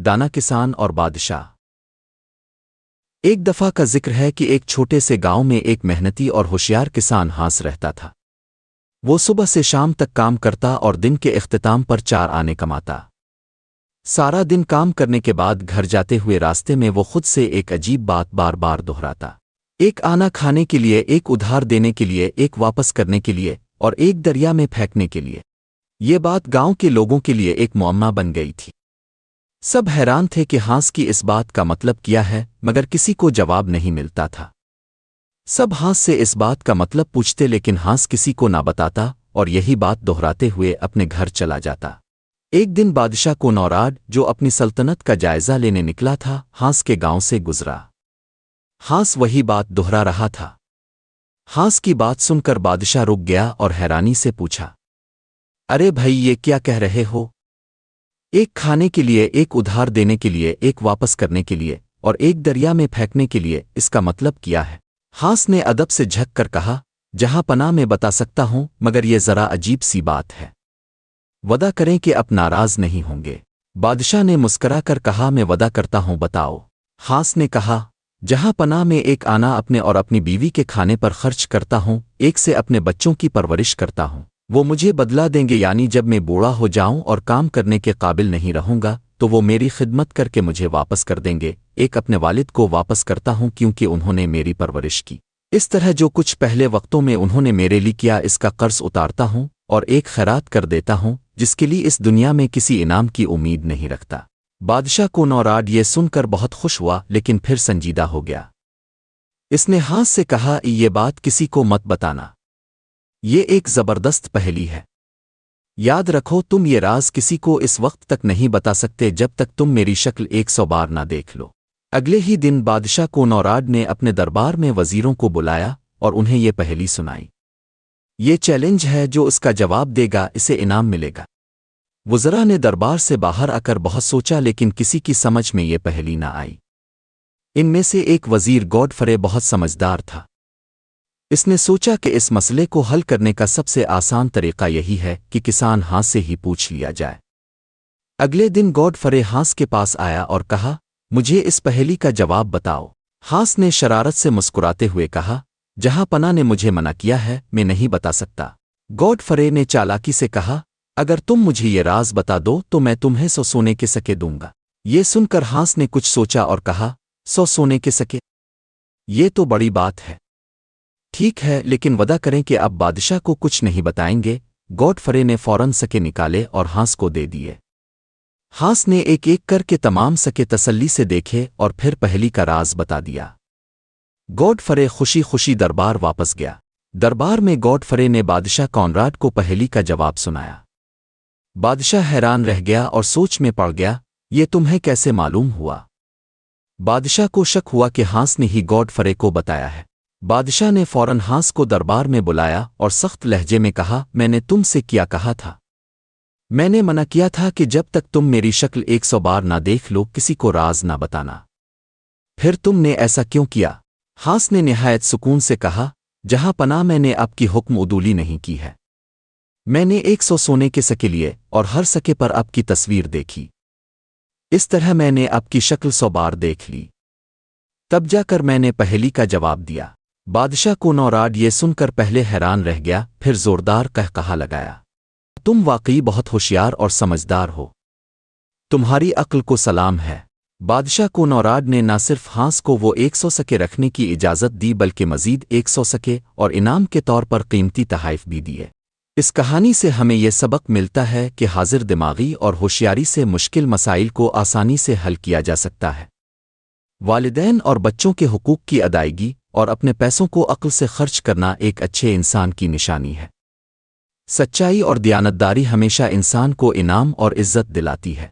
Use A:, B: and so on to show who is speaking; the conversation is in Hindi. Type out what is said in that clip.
A: दाना किसान और बादशाह। एक दफ़ा का ज़िक्र है कि एक छोटे से गाँव में एक मेहनती और होशियार किसान हांस रहता था। वो सुबह से शाम तक काम करता और दिन के इख्तिताम पर चार आने कमाता। सारा दिन काम करने के बाद घर जाते हुए रास्ते में वो खुद से एक अजीब बात बार बार दोहराता। एक आना खाने के लिए, एक उधार देने के लिए, एक वापस करने के लिए और एक दरिया में फेंकने के लिए। ये बात गाँव के लोगों के लिए एक मुआमा बन गई थी। सब हैरान थे कि हांस की इस बात का मतलब क्या है, मगर किसी को जवाब नहीं मिलता था। सब हांस से इस बात का मतलब पूछते लेकिन हांस किसी को ना बताता, और यही बात दोहराते हुए अपने घर चला जाता। एक दिन बादशाह को नौराड, जो अपनी सल्तनत का जायजा लेने निकला था, हांस के गाँव से गुजरा। हांस वही बात दोहरा रहा था। हांस की बात सुनकर बादशाह रुक गया और हैरानी से पूछा, अरे भाई, ये क्या कह रहे हो? एक खाने के लिए, एक उधार देने के लिए, एक वापस करने के लिए और एक दरिया में फेंकने के लिए इसका मतलब किया है। हास ने अदब से झक कर कहा, जहाँ पना में बता सकता हूँ, मगर ये जरा अजीब सी बात है। वदा करें कि अब नाराज़ नहीं होंगे बादशाह ने मुस्करा कर कहा, मैं वदा करता हूँ, बताओ हास ने कहा, जहाँ पना में एक आना अपने और अपनी बीवी के खाने पर खर्च करता हूँ, एक से अपने बच्चों की परवरिश करता हूँ। वो मुझे बदला देंगे, यानी जब मैं बूढ़ा हो जाऊँ और काम करने के काबिल नहीं रहूँगा तो वो मेरी खिदमत करके मुझे वापस कर देंगे। एक अपने वालिद को वापस करता हूँ क्योंकि उन्होंने मेरी परवरिश की। इस तरह जो कुछ पहले वक्तों में उन्होंने मेरे लिए किया, इसका कर्ज उतारता हूँ और एक खैरात कर देता हूँ, जिसके लिए इस दुनिया में किसी इनाम की उम्मीद नहीं रखता। बादशाह को नौराड ये सुनकर बहुत खुश हुआ, लेकिन फिर संजीदा हो गया। इसने हाथ से कहा, ये बात किसी को मत बताना। ये एक ज़बरदस्त पहली है। याद रखो, तुम ये राज किसी को इस वक्त तक नहीं बता सकते जब तक तुम मेरी शक्ल एक सौ बार ना देख लो। अगले ही दिन बादशाह को नौराड ने अपने दरबार में वजीरों को बुलाया और उन्हें ये पहली सुनाई। ये चैलेंज है जो उसका जवाब देगा, इसे इनाम मिलेगा। वजरा ने दरबार से बाहर आकर बहुत सोचा, लेकिन किसी की समझ में ये पहली ना आई। इनमें से एक वज़ीर गॉडफरे बहुत समझदार था। इसने सोचा कि इस मसले को हल करने का सबसे आसान तरीका यही है कि किसान हाथ से ही पूछ लिया जाए। अगले दिन गॉड फरे हांस के पास आया और कहा, मुझे इस पहेली का जवाब बताओ। हांस ने शरारत से मुस्कुराते हुए कहा, जहाँ पना ने मुझे मना किया है, मैं नहीं बता सकता। गॉड फरे ने चालाकी से कहा, अगर तुम मुझे ये राज बता दो तो मैं तुम्हें सौ सोने के सके दूँगा। ये सुनकर हांस ने कुछ सोचा और कहा, सौ सोने के सके? ये तो बड़ी बात है। ठीक है, लेकिन वदा करें कि अब बादशाह को कुछ नहीं बताएँगे। गॉडफरे ने फ़ौरन सके निकाले और हांस को दे दिए। हांस ने एक एक करके तमाम सके तसल्ली से देखे और फिर पहली का राज बता दिया। गॉडफरे खुशी खुशी दरबार वापस गया। दरबार में गॉडफरे ने बादशाह कॉनराड को पहली का जवाब सुनाया। बादशाह हैरान रह गया और सोच में पड़ गया, ये तुम्हें कैसे मालूम हुआ? बादशाह को शक हुआ कि हांस ने ही गॉडफरे को बताया है। बादशाह ने फ़ौरन हांस को दरबार में बुलाया और सख्त लहजे में कहा, मैंने तुमसे क्या कहा था? मैंने मना किया था कि जब तक तुम मेरी शक्ल एक सौ बार ना देख लो, किसी को राज ना बताना। फिर तुमने ऐसा क्यों किया? हांस ने निहायत सुकून से कहा, जहाँ पना मैंने आपकी हुक्म उदूली नहीं की है। मैंने एक सौ सोने के सके लिए और हर सके पर आपकी तस्वीर देखी। इस तरह मैंने आपकी शक्ल सौ बार देख ली। तब जाकर मैंने पहली का जवाब दिया। बादशाह को नौराड ये सुनकर पहले हैरान रह गया, फिर जोरदार कह कहा लगाया, तुम वाकई बहुत होशियार और समझदार हो। तुम्हारी अक्ल को सलाम है। बादशाह को नौराड ने न सिर्फ़ हांस को वो एक सौ सके रखने की इजाज़त दी, बल्कि मजीद एक सौ सके और इनाम के तौर पर कीमती तहाइफ भी दिए। इस कहानी से हमें यह सबक मिलता है कि हाजिर दिमागी और होशियारी से मुश्किल मसाइल को आसानी से हल किया जा सकता है। वालदेन और बच्चों के हकूक़ की अदायगी और अपने पैसों को अक्ल से खर्च करना एक अच्छे इंसान की निशानी है। सच्चाई और दयानतदारी हमेशा इंसान को इनाम और इज़्ज़त दिलाती है।